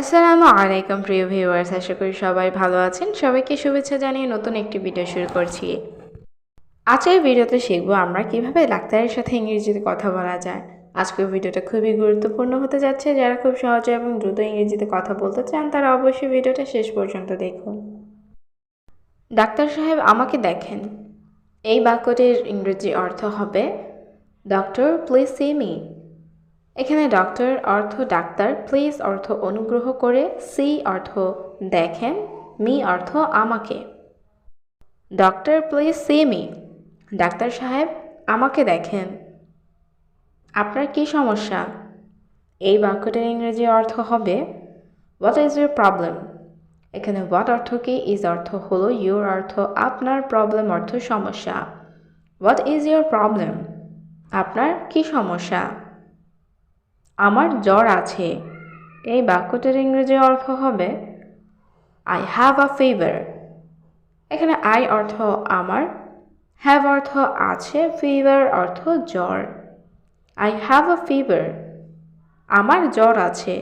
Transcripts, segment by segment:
আসসালামু আলাইকুম, প্রিয় ভিউয়ার্স। আশা করি সবাই ভালো আছেন। সবাইকে শুভেচ্ছা জানিয়ে নতুন একটি ভিডিও শুরু করছি। আজকের ভিডিওতে শিখব আমরা কীভাবে ডাক্তারের সাথে ইংরেজিতে কথা বলা যায়। আজকের ভিডিওটা খুবই গুরুত্বপূর্ণ হতে যাচ্ছে। যারা খুব সহজে এবং দ্রুত ইংরেজিতে কথা বলতে চান, তারা অবশ্যই ভিডিওটা শেষ পর্যন্ত দেখুন। ডাক্তার সাহেব, আমাকে দেখেন। এই বাক্যটির ইংরেজি অর্থ হবে ডক্টর প্লিজ সি মি এখানে ডক্টর অর্থ ডাক্তার প্লিজ অর্থ অনুগ্রহ করে সি অর্থ দেখেন মি অর্থ আমাকে। ডক্টর প্লিজ সি মি ডাক্তার সাহেব, আমাকে দেখেন। আপনার কি সমস্যা? এই বাক্যটির ইংরেজি অর্থ হবে হোয়াট ইজ ইউর প্রবলেম এখানে হোয়াট অর্থ কি? ইজ অর্থ হলো ইউর অর্থ আপনার প্রবলেম অর্থ সমস্যা। হোয়াট ইজ ইউর প্রবলেম আপনার কি সমস্যা? আমার জ্বর আছে। এই বাক্যটির ইংরেজি অর্থ হবে আই হ্যাভ আ ফিভার এখানে আই অর্থ আমার হ্যাভ অর্থ আছে ফিভার অর্থ জ্বর। আই হ্যাভ আ ফিভার আমার জ্বর আছে।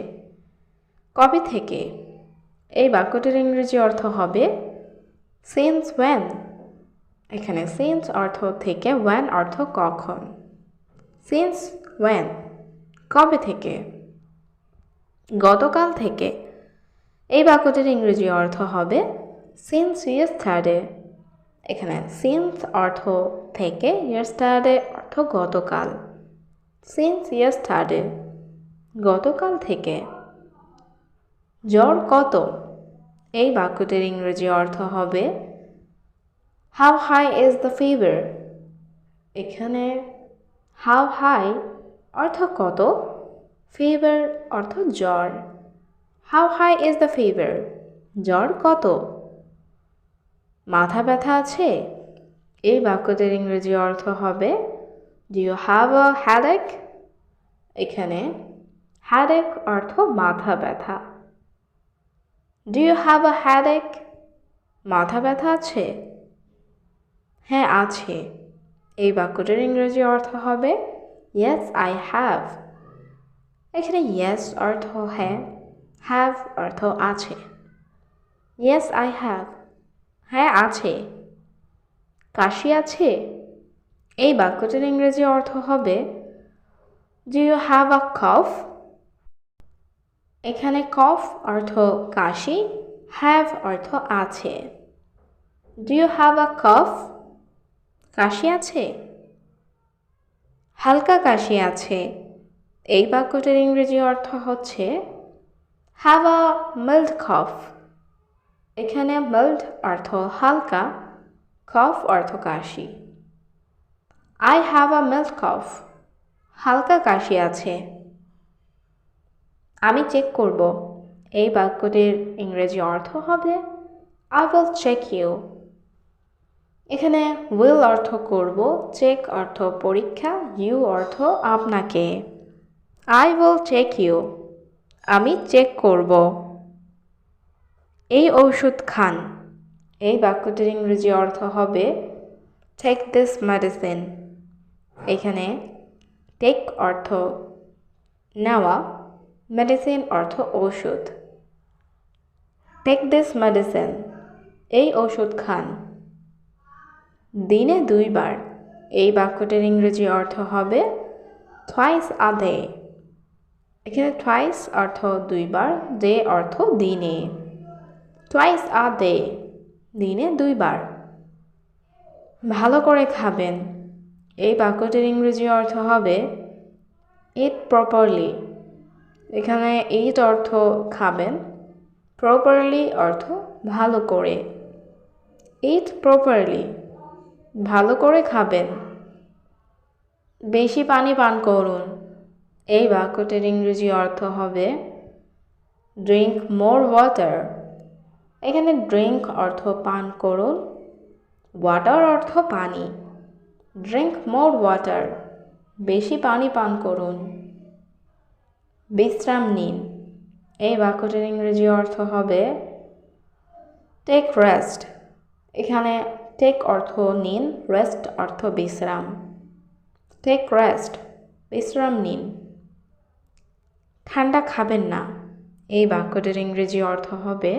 কবে থেকে? এই বাক্যটির ইংরেজি অর্থ হবে সিন্স ওয়েন এখানে সিন্স অর্থ থেকে ওয়েন অর্থ কখন? সিন্স ওয়েন কবে থেকে? গতকাল থেকে। এই বাক্যটির ইংরেজি অর্থ হবে সিন্স ইয়েস্টারডে এখানে সিন্স অর্থ থেকে ইয়েস্টারডে অর্থ গতকাল। সিন্স ইয়েস্টারডে গতকাল থেকে। জ্বর কত? এই বাক্যটির ইংরেজি অর্থ হবে how high is the fever এখানে হাউ হাই অর্থ কত? ফিভার অর্থ জ্বর। How high is the fever জ্বর কত? মাথা ব্যথা আছে? এই বাক্যটির ইংরেজি অর্থ হবে do you have a headache এখানে হ্যাডেক অর্থ মাথা ব্যথা। Do you have a headache মাথা ব্যথা আছে? হ্যাঁ আছে। এই বাক্যটির ইংরেজি অর্থ হবে ইয়েস আই হ্যাভ এখানে ইয়েস অর্থ হ্যাঁ হ্যাভ অর্থ আছে। ইয়েস আই হ্যাভ হ্যাঁ আছে। কাশি আছে? এই বাক্যটির ইংরেজি অর্থ হবে do you have a cough এখানে কফ অর্থ কাশি হ্যাভ অর্থ আছে। Do you have a cough কাশি আছে? হালকা কাশি আছে। এই বাক্যটির ইংরেজি অর্থ হচ্ছে হ্যাভ আ মিল্ড কফ এখানে মিল্ড অর্থ হালকা কফ অর্থ কাশি। I have a mild cough হালকা কাশি আছে। আমি চেক করব, এই বাক্যটির ইংরেজি অর্থ হবে আই উইল চেক ইউ এখানে উইল অর্থ করব চেক অর্থ পরীক্ষা ইউ অর্থ আপনাকে। আই উইল চেক ইউ আমি চেক করব। এই ঔষধ খান। এই বাক্যটির ইংরেজি অর্থ হবে টেক দিস মেডিসিন এখানে টেক অর্থ নেওয়া মেডিসিন অর্থ ঔষধ। টেক দিস মেডিসিন এই ওষুধ খান। দিনে দুইবার। এই বাক্যটির ইংরেজি অর্থ হবে থ্রাইস আ ডে এখানে থ্রাইস অর্থ দুইবার ডে অর্থ দিনে। টুয়াইস আ ডে দিনে দুইবার। ভালো করে খাবেন। এই বাক্যটির ইংরেজি অর্থ হবে ইট প্রপারলি এখানে ইট অর্থ খাবেন প্রপারলি অর্থ ভালো করে। ইট প্রপারলি ভালো করে খাবেন। বেশি পানি পান করুন। এই বাক্যটির ইংরেজি অর্থ হবে ড্রিঙ্ক মোর ওয়াটার এখানে ড্রিঙ্ক অর্থ পান করুন ওয়াটার অর্থ পানি। ড্রিঙ্ক মোর ওয়াটার বেশি পানি পান করুন। বিশ্রাম নিন। এই বাক্যটির ইংরেজি অর্থ হবে টেক রেস্ট এখানে টেক অর্থ নিন রেস্ট অর্থ বিশ্রাম। টেক রেস্ট বিশ্রাম নিন। ঠান্ডা খাবেন না। এই বাক্যটির ইংরেজি অর্থ হবে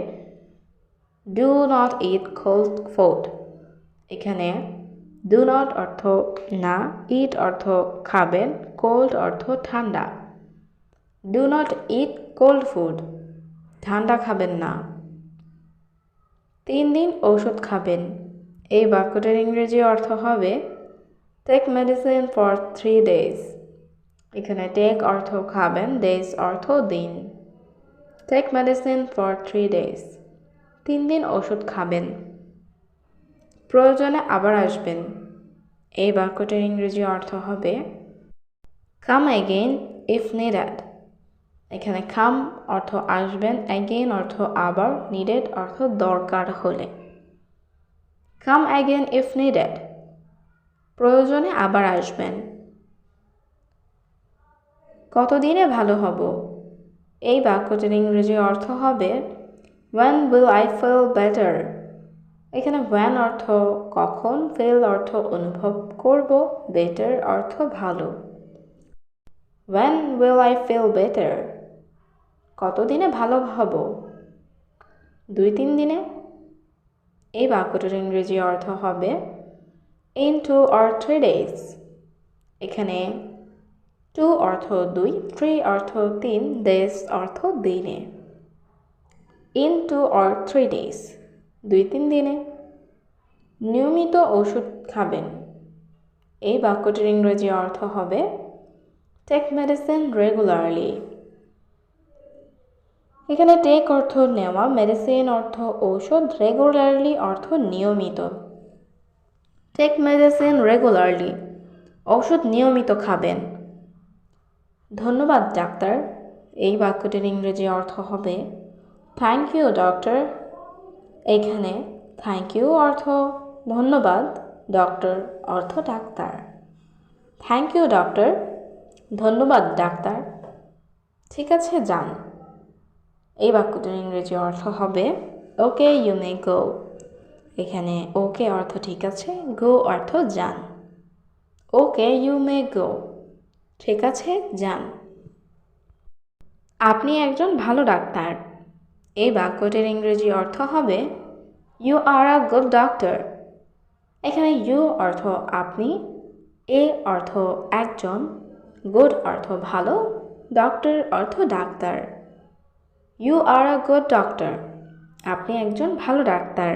do not eat cold food এখানে ডু নট অর্থ না ইট অর্থ খাবেন কোল্ড অর্থ ঠান্ডা। Do not eat cold food ঠান্ডা খাবেন না। তিন দিন ঔষধ খাবেন। এই বাক্যটির ইংরেজি অর্থ হবে take medicine for three days এখানে টেক অর্থ খাবেন ডেজ অর্থ দিন। Take medicine for three days তিন দিন ওষুধ খাবেন। প্রয়োজনে আবার আসবেন। এই বাক্যটির ইংরেজি অর্থ হবে কাম অ্যাগেইন ইফ নিডেড এখানে কাম অর্থ আসবেন অ্যাগেইন অর্থ আবার নিডেড অর্থ দরকার হলে। কাম অ্যাগেন ইফ নিডেড প্রয়োজনে আবার আসবেন। কতদিনে ভালো হব? এই বাক্যটির ইংরেজি অর্থ হবে when will I feel better এখানে ওয়ান অর্থ কখন ফিল অর্থ অনুভব করব বেটার অর্থ ভালো। When will I feel better কতদিনে ভালো হব? দুই তিন দিনে? এই বাক্যটির ইংরেজি অর্থ হবে in two or three days এখানে টু অর্থ দুই থ্রি অর্থ তিন ডেজ অর্থ দিনে। In two or three days দুই তিন দিনে। নিয়মিত ওষুধ খাবেন। এই বাক্যটির ইংরেজি অর্থ হবে টেক মেডিসিন রেগুলারলি এখানে টেক অর্থ নেওয়া মেডিসিন অর্থ ঔষধ রেগুলারলি অর্থ নিয়মিত। টেক মেডিসিন রেগুলারলি ঔষধ নিয়মিত খাবেন। ধন্যবাদ, ডাক্তার। এই বাক্যটির ইংরেজি অর্থ হবে থ্যাংক ইউ ডক্টর এখানে থ্যাংক ইউ অর্থ, ধন্যবাদ ডক্টর অর্থ, ডাক্তার থ্যাংক ইউ ডক্টর ধন্যবাদ, ডাক্তার। ঠিক আছে, যান। এই বাক্যটির ইংরেজি অর্থ হবে, ওকে ইউ মে গো এখানে ওকে অর্থ ঠিক আছে গো অর্থ যান। ওকে ইউ মে গো ঠিক আছে, যান। আপনি একজন ভালো ডাক্তার। এই বাক্যটির ইংরেজি অর্থ হবে you are a good doctor এখানে ইউ অর্থ আপনি, এ অর্থ একজন গুড অর্থ ভালো ডক্টর অর্থ doctor. You are a good doctor আপনি একজন ভালো ডাক্তার।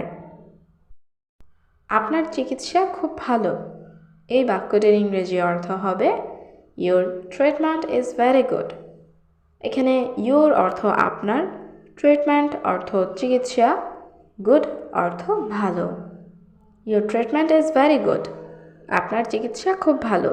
আপনার চিকিৎসা খুব ভালো। এই বাক্যটির ইংরেজি অর্থ হবে your treatment is very good এখানে ইউর অর্থ আপনার ট্রিটমেন্ট অর্থ চিকিৎসা গুড অর্থ ভালো। Your treatment is very good আপনার চিকিৎসা খুব ভালো।